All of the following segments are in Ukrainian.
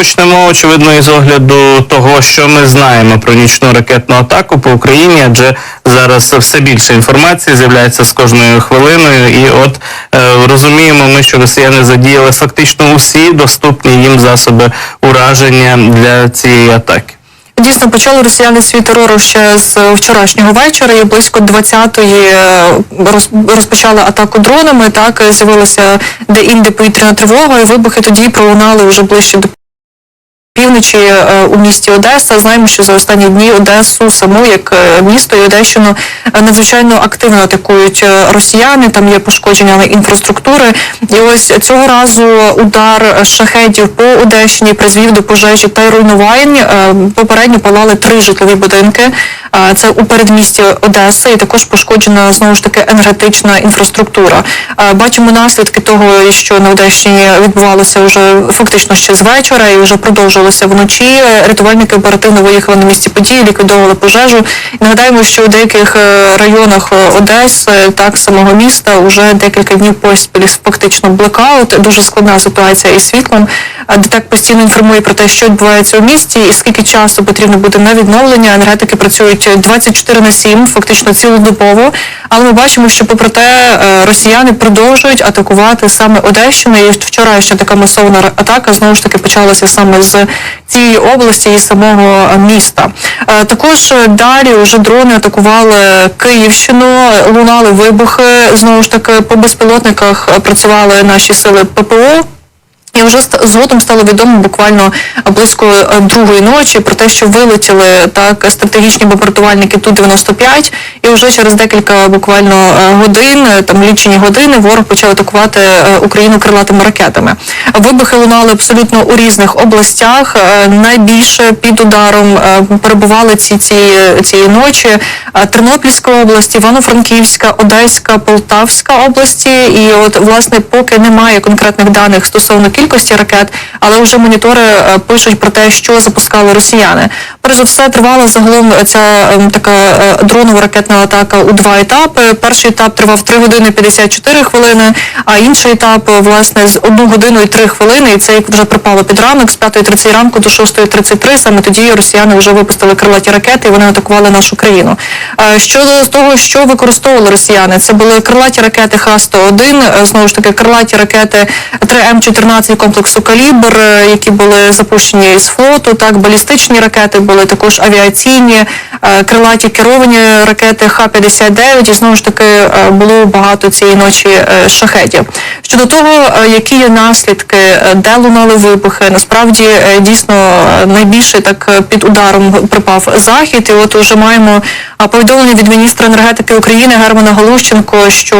почнемо очевидно із огляду того, що ми знаємо про нічну ракетну атаку по Україні, адже зараз все більше інформації з'являється з кожною хвилиною, і от е, розуміємо ми, що росіяни задіяли фактично усі доступні їм засоби ураження для цієї атаки. Дійсно, почали росіяни свій терор ще з вчорашнього вечора. І близько 20-ї е, розпочали атаку дронами. Так з'явилася де-інде повітряна тривога, і вибухи тоді пролунали вже ближче до півночі е, у місті Одеса. Знаємо, що за останні дні Одесу саму як е, місто і Одещину е, надзвичайно активно атакують росіяни. Там є пошкодження інфраструктури. І ось цього разу удар шахедів по Одещині призвів до пожежі та руйнувань. Попередньо палали три житлові будинки. Це у передмісті Одеси, і також пошкоджена знову ж таки енергетична інфраструктура. Бачимо наслідки того, що на Одещині відбувалося вже фактично ще з вечора і вже продовжилося вночі. Рятувальники оперативно виїхали на місці події, ліквідовували пожежу. Нагадаємо, що у деяких е, районах е, Одеси, так самого міста, вже декілька днів поспіль фактично блекаут. Дуже складна ситуація із світлом. ДТЕК постійно інформує про те, що відбувається у місті, і скільки часу потрібно буде на відновлення. Енергетики працюють 24 на 7, фактично цілодобово. Але ми бачимо, що попри те е, росіяни продовжують атакувати саме Одещину. І вчорашня така масована атака знову ж таки почалася саме з цієї області і самого міста. Е, Також далі вже дрони атакували Київщину, лунали вибухи. Знову ж таки по безпілотниках працювали наші сили ППО. І вже згодом стало відомо буквально близько е, другої ночі про те, що вилетіли так стратегічні бомбардувальники Ту-95, і вже через декілька буквально е, годин, е, там лічені години, ворог почав атакувати е, Україну крилатими ракетами. Вибухи лунали абсолютно у різних областях. Е, Найбільше під ударом е, перебували ці, ці цієї ночі е, Тернопільська область, Івано-Франківська, Одеська, Полтавська області. І от власне поки немає конкретних даних стосовно кількості ракет, але вже монітори е, пишуть про те, що запускали росіяни. Перш за все тривала загалом ця ем, така е, дронова ракетна атака у два етапи. Перший етап тривав 3 години 54 хвилини, а інший етап е, власне з 1 годину і 3 хвилини. І це вже припало під ранок з 5.30 ранку до 6.33. Саме тоді росіяни вже випустили крилаті ракети і вони атакували нашу країну. Щодо того, що використовували росіяни, це були крилаті ракети Х-101, е, знову ж таки крилаті ракети 3М14 комплексу Калібр, е, які були запущені з флоту, так балістичні ракети були також авіаційні, е, крилаті керовані ракети Х-59, і знову ж таки е, було багато цієї ночі шахетів. Щодо того, які є наслідки, де лунали вибухи, насправді дійсно найбільше так під ударом припав захід. І от уже маємо повідомлення від міністра енергетики України Германа Галущенко, що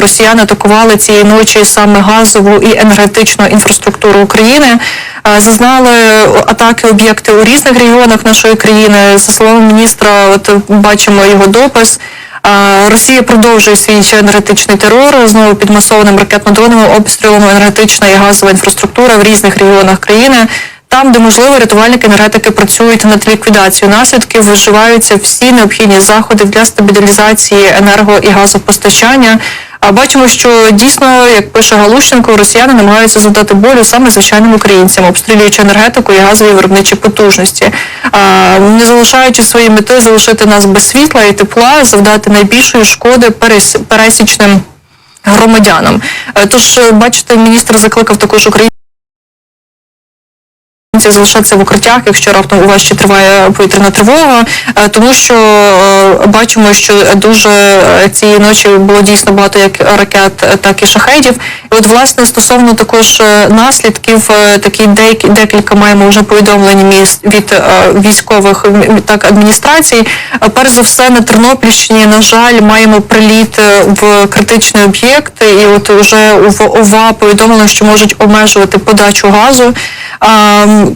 росіяни атакували цієї ночі саме газову і енергетичну інфраструктуру України. Е, Зазнали атаки об'єкти у різних регіонах нашої країни. За словами міністра, от бачимо його допис. Е, Росія продовжує свій енергетичний терор знову під масованим ракетно-дронами, обстрілом енергетична і газова інфраструктура в різних регіонах країни. Там, де можливо, рятувальники енергетики працюють над ліквідацією наслідків, вживаються всі необхідні заходи для стабілізації енерго і газопостачання. А бачимо, що дійсно, як пише Галущенко, росіяни намагаються завдати болю саме звичайним українцям, обстрілюючи енергетику і газові виробничі потужності, не залишаючи свої мети залишити нас без світла і тепла, завдати найбільшої шкоди пересічним громадянам. Е, Тож, бачите, міністр закликав також Україну залишатися в укриттях, якщо раптом у вас ще триває повітряна тривога, е, тому що е, бачимо, що дуже е, цієї ночі було дійсно багато як ракет, так і шахедів. І от власне стосовно також наслідків, такі декілька маємо вже повідомлень від військових так адміністрацій. Перш за все на Тернопільщині, на жаль, маємо приліт в критичний об'єкт, і от вже в ОВА повідомлено, що можуть обмежувати подачу газу.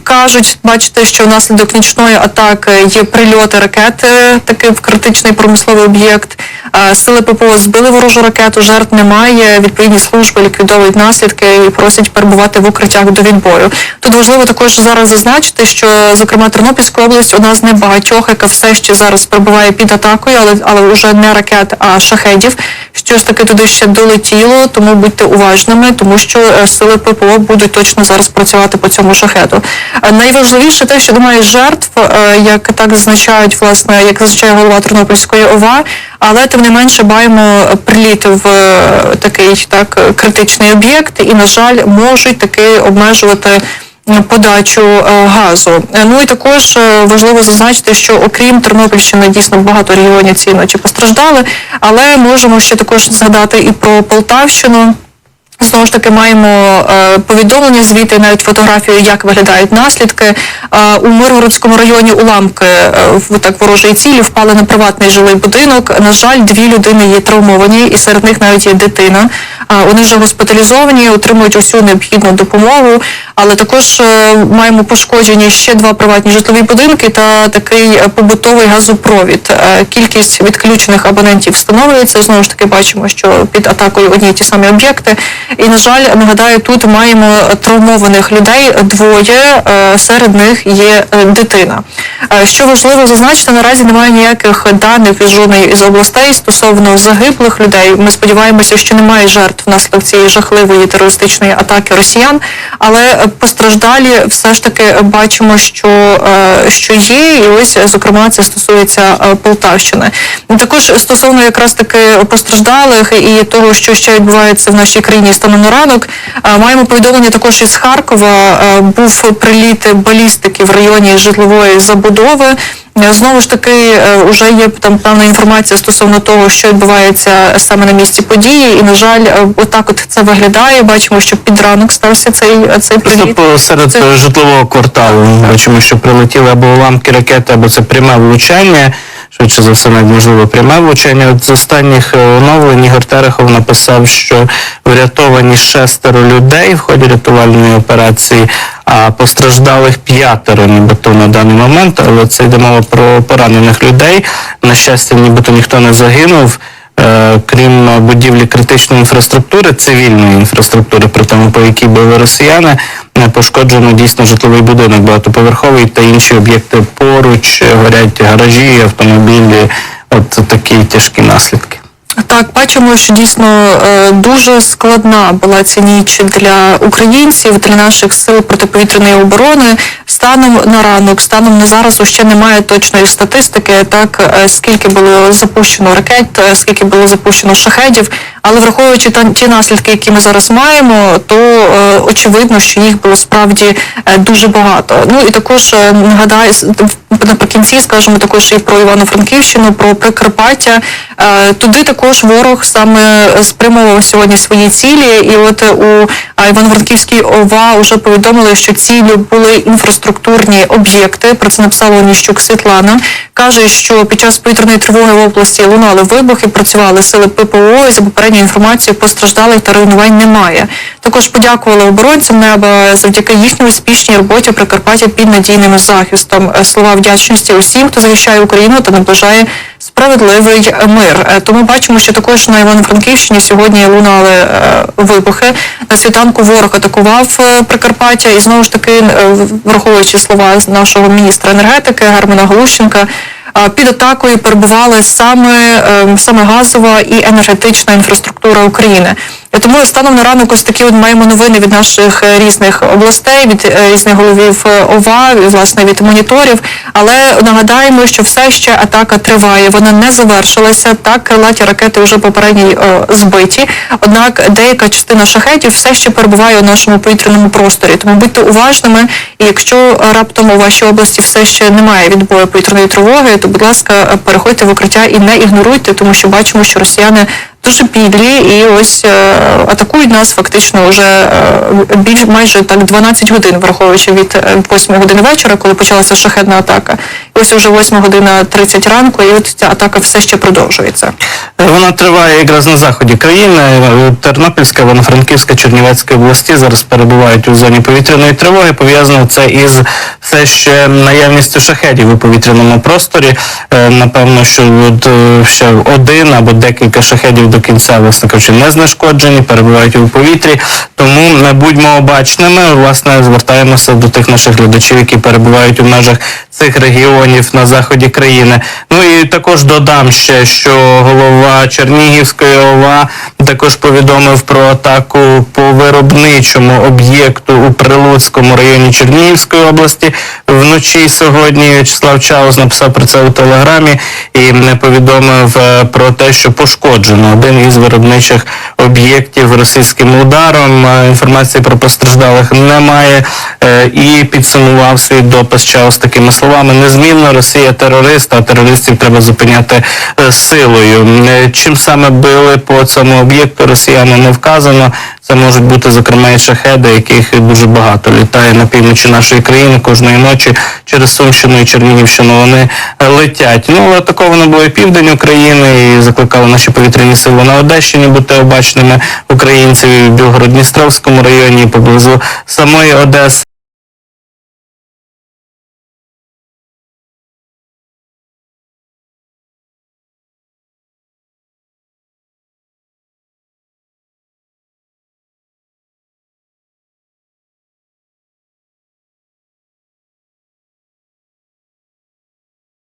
Кажуть, бачите, що внаслідок нічної атаки є прильоти ракети, таки в критичний промисловий об'єкт. Сили ППО збили ворожу ракету, жертв немає. Відповідні служби ліквідовують наслідки і просять перебувати в укриттях до відбою. Тут важливо також зараз зазначити, що зокрема Тернопільська область одна з небагатьох, яка все ще зараз перебуває під атакою, але але вже не ракет, а шахедів. Що ж таки туди ще долетіло, тому будьте уважними, тому що е, сили ППО будуть точно зараз працювати по цьому шахету. Е, Найважливіше те, що немає жертв, е, як так зазначають, власне, як зазначає голова Тернопільської ОВА, але тим не менше маємо приліт в такий так критичний об'єкт, і, на жаль, можуть таки обмежувати подачу е, газу. Е, Ну і також е, важливо зазначити, що окрім Тернопільщини дійсно багато регіонів цієї ночі постраждали, але можемо ще також згадати і про Полтавщину. Знову ж таки, маємо е, повідомлення звіти, навіть фотографію, як виглядають наслідки. Е, у Миргородському районі уламки е, так ворожої цілі впали на приватний жилий будинок. На жаль, дві людини є травмовані, і серед них навіть є дитина. Е, вони вже госпіталізовані, отримують усю необхідну допомогу. Але також е, маємо пошкоджені ще два приватні житлові будинки та такий е, побутовий газопровід. Е, Кількість відключених абонентів встановлюється. Знову ж таки, бачимо, що під атакою одні й ті самі об'єкти. І на жаль, нагадаю, тут маємо травмованих людей двоє. е, Серед них є е, дитина. Е, Що важливо зазначити, наразі немає ніяких даних із жодної із областей стосовно загиблих людей. Ми сподіваємося, що немає жертв внаслідок цієї жахливої терористичної атаки росіян, але постраждалі все ж таки бачимо, що, що є, і ось зокрема це стосується Полтавщини. Також стосовно якраз таки постраждалих і того, що ще відбувається в нашій країні станом на ранок, е, маємо повідомлення також із Харкова. Е, Був приліт балістики в районі житлової забудови. Е, Знову ж таки, вже є там певна інформація стосовно того, що відбувається саме на місці події, і на жаль, е, отак от це виглядає. Бачимо, що під ранок стався цей, цей Просто приліт. посеред Це- е, житлового кварталу бачимо, що прилетіли або уламки ракети, або це пряме влучання. Швидше за все, навіть можливо, пряме влучання. От з останніх е, оновлень Ігор Терехов написав, що врятовані шестеро людей в ході рятувальної операції, а постраждалих п'ятеро, нібито на даний момент, але це йде мова про поранених людей. На щастя, нібито ніхто не загинув. Е, крім е, будівлі критичної інфраструктури, цивільної інфраструктури, при тому, по якій били росіяни, е, пошкоджено дійсно житловий будинок багатоповерховий та інші об'єкти поруч, горять гаражі, автомобілі. От такі тяжкі наслідки. Так, бачимо, що дійсно е, дуже складна була ця ніч для українців, для наших сил протиповітряної оборони. Станом на ранок, станом на зараз ще немає точної статистики, так е, скільки було запущено ракет, е, скільки було запущено шахедів. Але враховуючи та- ті наслідки, які ми зараз маємо, то е, очевидно, що їх було справді е, дуже багато. Ну і також е, нагадаю наприкінці скажемо також і про Івано-Франківщину, про Прикарпаття. Е, Туди також ворог саме спрямовував сьогодні свої цілі. І от е, у Івано-Франківській ОВА вже повідомили, що цілі були інфраструктурні об'єкти. Про це написала Оніщук Світлана. Каже, що під час повітряної тривоги в області лунали вибухи, працювали сили ППО. І за попередньою інформацією постраждалих та руйнувань немає. Також подякували оборонцям неба завдяки їхній успішній роботі Прикарпаття під надійним захистом. Е, Слова вдячності усім, хто захищає Україну та наближає справедливий мир. Е, Тому бачимо, що також на Івано-Франківщині сьогодні лунали е, вибухи. На світанку ворог атакував е, Прикарпаття, і знову ж таки, враховуючи слова нашого міністра енергетики Германа Галущенка. е, Під атакою перебували саме, саме газова і енергетична інфраструктура України. Тому станом на ранок ось такі от маємо новини від наших е, різних областей, від е, різних головів е, ОВА, власне від моніторів. Але нагадаємо, що все ще атака триває. Вона не завершилася. Так, крилаті ракети вже попередні збиті. Однак деяка частина шахетів все ще перебуває у нашому повітряному просторі. Тому будьте уважними. І якщо раптом у вашій області все ще немає відбою повітряної тривоги, то будь ласка, переходьте в укриття і не ігноруйте, тому що бачимо, що росіяни дуже підлі і ось е, атакують нас фактично вже е, більш майже так 12 годин, враховуючи від е, 8 години вечора, коли почалася шахедна атака. І ось уже 8 година 30 ранку, і от ця атака все ще продовжується. Вона триває якраз на заході країни. Е, Тернопільська, Івано-Франківська, Чернівецька області зараз перебувають у зоні повітряної тривоги. Пов'язано це із все ще наявністю шахедів у повітряному просторі. Е, Напевно, що от, е, ще один або декілька шахедів до кінця, власне кажучи, не знешкоджені, перебувають у повітрі. Тому не будьмо обачними. Власне, звертаємося до тих наших глядачів, які перебувають у межах цих регіонів на заході країни. Ну і також додам ще, що голова Чернігівської ОВА також повідомив про атаку по виробничому об'єкту у Прилуцькому районі Чернігівської області. Вночі сьогодні В'ячеслав Чаус написав про це у телеграмі і не повідомив е, про те, що пошкоджено один із виробничих об'єктів російським ударом. Інформації про постраждалих немає. Е, І підсумував свій допис Чаус такими словами: незмінно Росія терорист, а терористів треба зупиняти е, силою. Е, Чим саме били по цьому об'єкту росіяни не вказано. Це можуть бути зокрема і шахеди, яких дуже багато літає на півночі нашої країни кожної ночі через Сумщину і Чернігівщину. Вони летять. Ну але такого не було і південь України, і закликали наші повітряні сили на Одещині бути обачними українців і в Білгород-Дністровському районі поблизу самої Одеси.